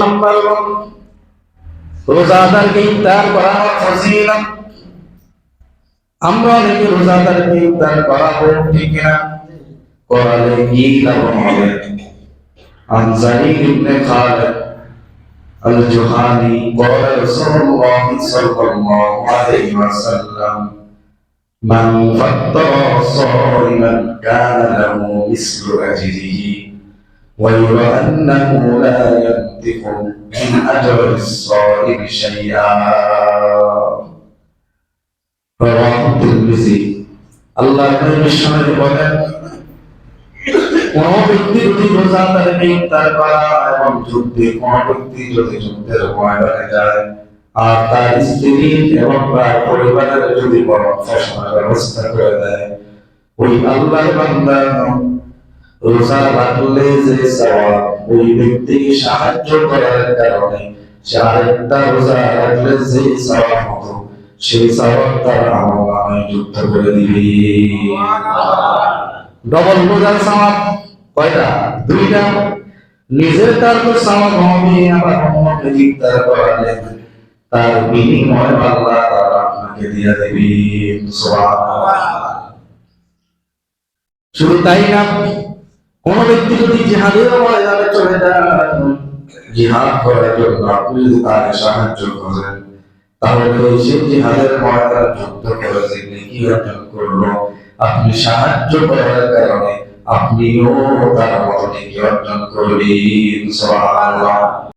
নম্বর রোজাদারকে ইফতার করানো ফজিলত আমরা অনেকে রোজাদারকে ইফতার করাবো ঠিক না করালে কি লাভ হবে عن زهير بن خالد الجهاني قال رسول الله صلى الله عليه وسلم من فطر صائما كان له مثل اجره ويرى انه لا ينطق من اجر الصائم شيئا رواه الترمذي الله كريم বলেন কোন ব্যক্তি যদি রোজাদারকে ইফতার করা এবং যুদ্ধে কোন ব্যক্তি যদি যুদ্ধের ময়দানে যায় আর তার স্ত্রী এবং তার পরিবারের যদি বড় ফসলের ব্যবস্থা করে দেয় ওই আল্লাহর বান্দা রোজা রাখলে যে সওয়াব ওই ব্যক্তিকে সাহায্য করার কারণে আরেকটা রোজা রাখলে যে সওয়াব হতো, সেই সওয়াব তার আমল নামায় যুক্ত করে দিবে। ডবল রোজার সওয়াব কয়টা? দুইটা? নিজের তার তো সওয়াব হবে ইফতার তার আল্লাহ আপনাকে দেবে। সুবহানাল্লাহ। শুধু তাই না কোন ব্যক্তি যদি জিহাদের ময়দানে চলে যান জিহাদ করার জন্য আপনি যদি তাকে সাহায্য করেন, তাহলে সেই জিহাদের ময়দান যুদ্ধ করেছে নেকি অর্জন করল? আপনি সাহায্য করার কারণে আপনিও তার মতো নেকি অর্জন করলেন? সুবহানাল্লাহ।